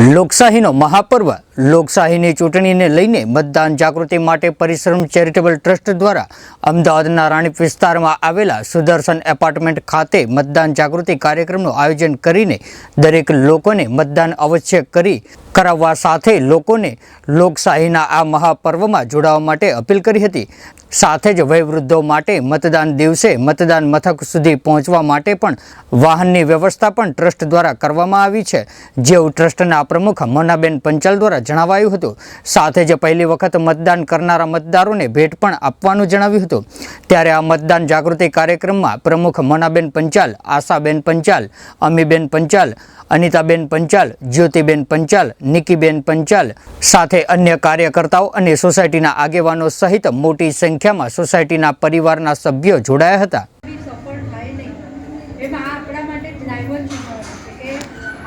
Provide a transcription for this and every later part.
લોકશાહીનો મહાપર્વ. લોકશાહીની ચૂંટણીને લઈને મતદાન જાગૃતિ માટે પરિશ્રમ ચેરિટેબલ ટ્રસ્ટ દ્વારા અમદાવાદના રાણીપ વિસ્તારમાં આવેલા સુદર્શન એપાર્ટમેન્ટ ખાતે મતદાન જાગૃતિ કાર્યક્રમનું આયોજન કરીને દરેક લોકોને મતદાન અવશ્ય કરી કરાવવા સાથે લોકોને લોકશાહીના આ મહાપર્વમાં જોડાવા માટે અપીલ કરી હતી. સાથે જ વયવૃદ્ધો માટે મતદાન દિવસે મતદાન મથક સુધી પહોંચવા માટે પણ વાહનની વ્યવસ્થા પણ ટ્રસ્ટ દ્વારા કરવામાં આવી છે. જેવું ટ્રસ્ટના પ્રમુખ મોનાબેન પંચાલ દ્વારા જણાવાયું હતું. સાથે જ પહેલી વખત મતદાન કરનારા મતદારોને ભેટ પણ આપવાનું જણાવ્યું હતું. ત્યારે આ મતદાન જાગૃતિ કાર્યક્રમમાં પ્રમુખ મનાબેન પંચાલ, આશાબેન પંચાલ, અમીબેન પંચાલ, અનિતાબેન પંચાલ, જ્યોતિબેન પંચાલ, નિકીબેન પંચાલ સાથે અન્ય કાર્યકર્તાઓ અને સોસાયટીના આગેવાનો સહિત મોટી સંખ્યામાં સોસાયટીના પરિવારના સભ્યો જોડાયા હતા.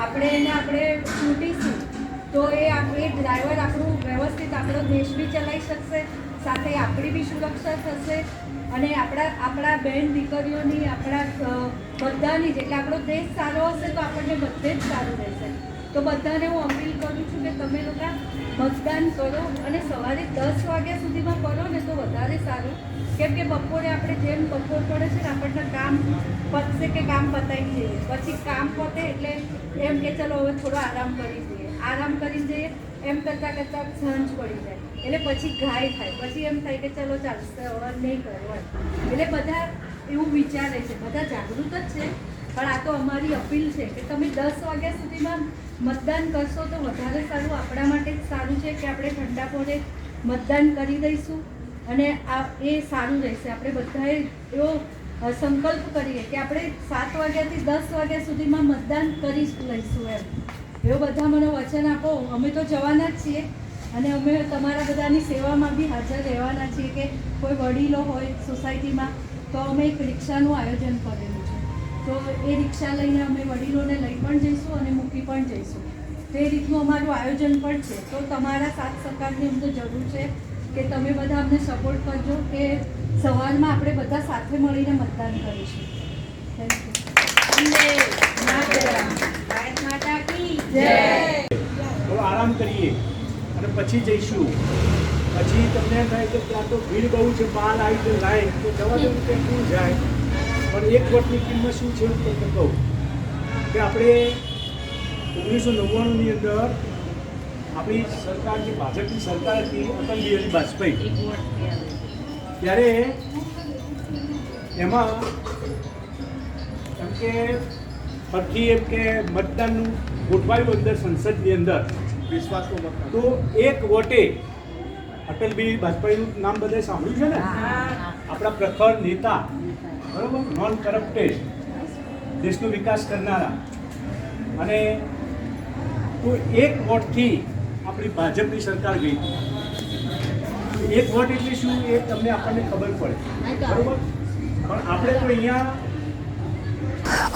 આપણા એને આપણે ચૂંટીશું. તો એ એ ડ્રાઈવર આપણું વ્યવસ્થિત આપણો દેશ બી ચલાવી શકશે, સાથે આપણી બી સુરક્ષા થશે અને આપણા આપણા બહેન દીકરીઓની, આપણા બધાની જ એટલે આપણો દેશ સારો હશે તો આપણને બધે જ સારું રહેશે. તો બધાને હું અપીલ કરું છું કે તમે લોકો મતદાન કરો અને સવારે દસ વાગ્યા સુધીમાં કરો ને તો વધારે સારું. કેમ કે બપોરે આપણે જેમ બપોર પડે છે ને આપણને કામ પતશે કે કામ પતાવી જઈએ. પછી કામ પતે એટલે એમ કે ચલો હવે થોડો આરામ કરી જઈએ આરામ કરી જઈએ એમ કરતાં કરતાં સાંજ પડી જાય. એટલે પછી ઘાય થાય. પછી એમ થાય કે ચલો ચાલશે હવે નહીં કરો એટલે બધા એવું વિચારે છે. બધા જાગૃત જ છે. પણ આ તો અમારી અપીલ છે કે તમે દસ વાગ્યા સુધીમાં મતદાન કરશો તો વધારે સારું. આપણા માટે સારું છે કે આપણે ઠંડા પોરે મતદાન કરી દઈશું. અને આ એ સારું રહેશે. આપણે બધાએ એવો સંકલ્પ કરીએ કે આપણે સાત વાગ્યાથી દસ વાગ્યા સુધીમાં મતદાન કરી જ લઈશું એમ. એવો બધા મને વચન આપો. અમે તો જવાના જ છીએ અને અમે તમારા બધાની સેવામાં બી હાજર રહેવાના છીએ કે કોઈ વડીલો હોય સોસાયટીમાં, તો અમે એક રિક્ષાનું આયોજન કરેલું છે. તો એ રિક્ષા લઈને અમે વડીલોને લઈ પણ જઈશું અને મૂકી પણ જઈશું. તો રીતનું અમારું આયોજન પણ છે. તો તમારા સાથ સહકારની અમને જરૂર છે કે તમે બધા અમને સપોર્ટ કરજો કે સવારમાં આપણે બધા સાથે મળીને મતદાન કરીશું. થેન્ક યુ ભારત માતા કી જય થોડો આરામ અને પછી જઈશું. પછી તમને થાય કે ત્યાં તો ભીડ બહુ છે બહાર આવી તો લાય. તો જવા દેવું કે શું જાય. પણ એક વર્ષની કિંમત શું છે હું તમને કહું કે આપણે ઓગણીસો નવ્વાણુંની અંદર આપણી સરકાર જે ભાજપની સરકાર હતી અટલ બિહારી વાજપેયી. ત્યારે એમાં એમ કે ફરતી એમ કે મતદાનનું ગોઠવાયું અંદર સંસદની અંદર. વિશ્વાસનું તો એક વોટે અટલ બિહારી વાજપેયીનું નામ બધાએ સાંભળ્યું છે ને? આપણા પ્રખર નેતા બરોબર? નોન કરપ્ટેડ દેશનો વિકાસ કરનારા. અને તો એક વોટથી આપણી ભાજપની સરકાર ગઈ. એક વોટ એટલે શું એ તમને આપણને ખબર પડે. બરોબર? પણ આપણે તો અહીંયા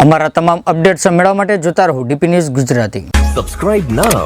અમારા તમામ અપડેટ્સ મેળવવા માટે જોતા રહો DP news Gujarati. Subscribe now.